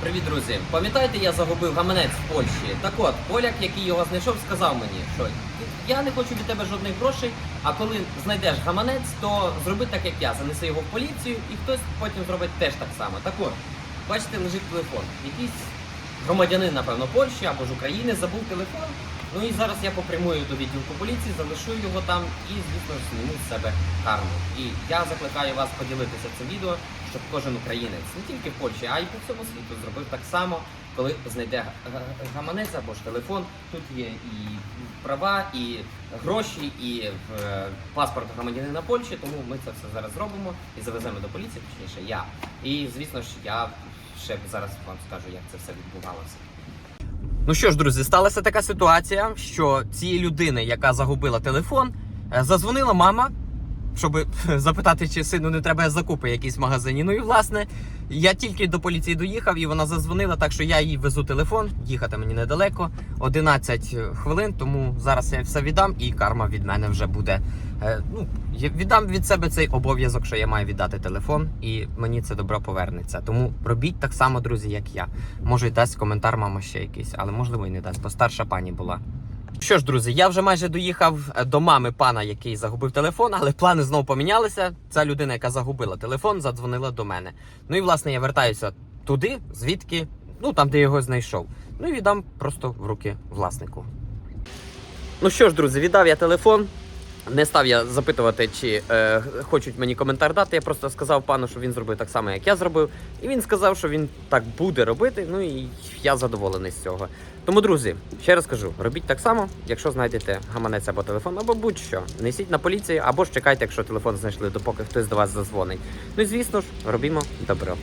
Привіт, друзі! Пам'ятаєте, я загубив гаманець в Польщі. Так от, поляк, який його знайшов, сказав мені, що я не хочу від тебе жодних грошей, а коли знайдеш гаманець, то зроби так, як я. Занеси його в поліцію, і хтось потім зробить теж так само. Так от, бачите, лежить телефон. Якийсь громадянин, напевно, Польщі або ж України забув телефон. Ну і зараз я попрямую до відділку поліції, залишу його там і, звісно, зніму з себе карму. І я закликаю вас поділитися цим відео, щоб кожен українець не тільки в Польщі, а й по всьому світу зробив так само, коли знайде га- га- гаманець або ж телефон. Тут є і права, і гроші, і е, паспорт громадянина Польщі. Тому ми це все зараз зробимо і завеземо до поліції, точніше я. І звісно ж, я ще зараз вам скажу, як це все відбувалося. Ну що ж, друзі, сталася така ситуація, що цієї людини, яка загубила телефон, е, зазвонила мама, щоб запитати, чи сину не треба закупи якісь в магазині. Ну і власне, я тільки до поліції доїхав, і вона зазвонила, так що я їй везу телефон. Їхати мені недалеко, 11 хвилин. Тому зараз я все віддам, і карма від мене вже буде. е, Ну, я віддам від себе цей обов'язок, що я маю віддати телефон, і мені це добро повернеться. Тому робіть так само, друзі, як я. Може, й дасть коментар, мама ще якийсь, але можливо і не дасть, бо старша пані була. Що ж, друзі, я вже майже доїхав е, до мами пана, який загубив телефон, але плани знову помінялися. Ця людина, яка загубила телефон, задзвонила до мене. Ну і власне я вертаюся туди, звідки, ну там, де його знайшов. Ну і віддам просто в руки власнику. Ну що ж, друзі, віддав я телефон. Не став я запитувати, чи е, хочуть мені коментар дати. Я просто сказав пану, що він зробив так само, як я зробив. І він сказав, що він так буде робити. Ну і я задоволений з цього. Тому, друзі, ще раз кажу, робіть так само, якщо знайдете гаманець або телефон, або будь-що. Несіть на поліцію, або ж чекайте, якщо телефон знайшли, допоки хтось до вас зазвонить. Ну і звісно ж, робімо добро.